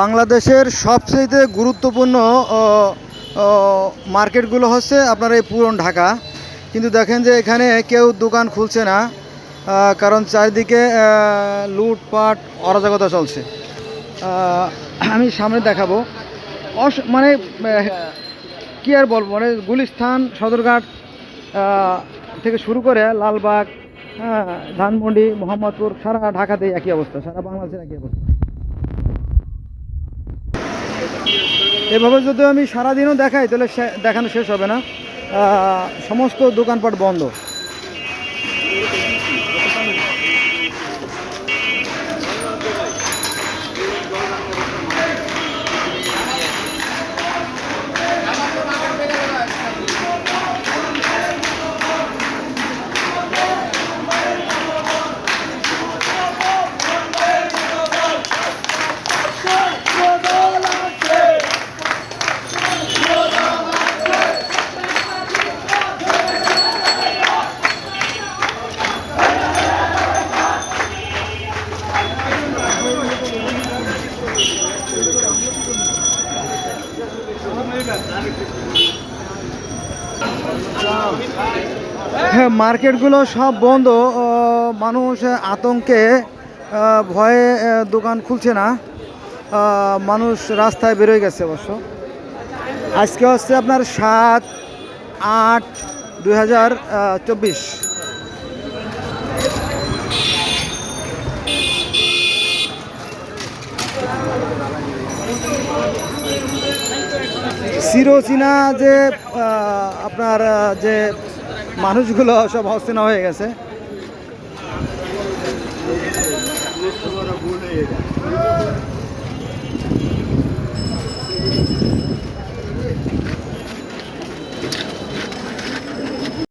বাংলাদেশের সবচেয়ে গুরুত্বপূর্ণ মার্কেটগুলো হচ্ছে আপনার এই পুরন ঢাকা। কিন্তু দেখেন যে এখানে কেউ দোকান খুলছে না কারণ চারিদিকে লুটপাট, অরাজকতা চলছে। আমি সামনে দেখাবো। অস মানে কি আর বলব মানে গুলিস্থান, সদরঘাট থেকে শুরু করে লালবাগ হ্যাঁ ধানমন্ডি, মোহাম্মদপুর, সারা ঢাকাতেই একই অবস্থা, সারা বাংলাদেশের একই অবস্থা। এভাবে যদি আমি সারাদিনও দেখাই তাহলে দেখানো শেষ হবে না। সমস্ত দোকানপাট বন্ধ। মার্কেটগুলো সব বন্ধ। মানুষ আতঙ্কে ভয়ে দোকান খুলছে না। মানুষ রাস্তায় বেরোয় গেছে অবশ্য। আজকে হচ্ছে আপনার সাত আট দুই চিরচীনা যে আপনার যে মানুষগুলো সব অচেনা হয়ে গেছে।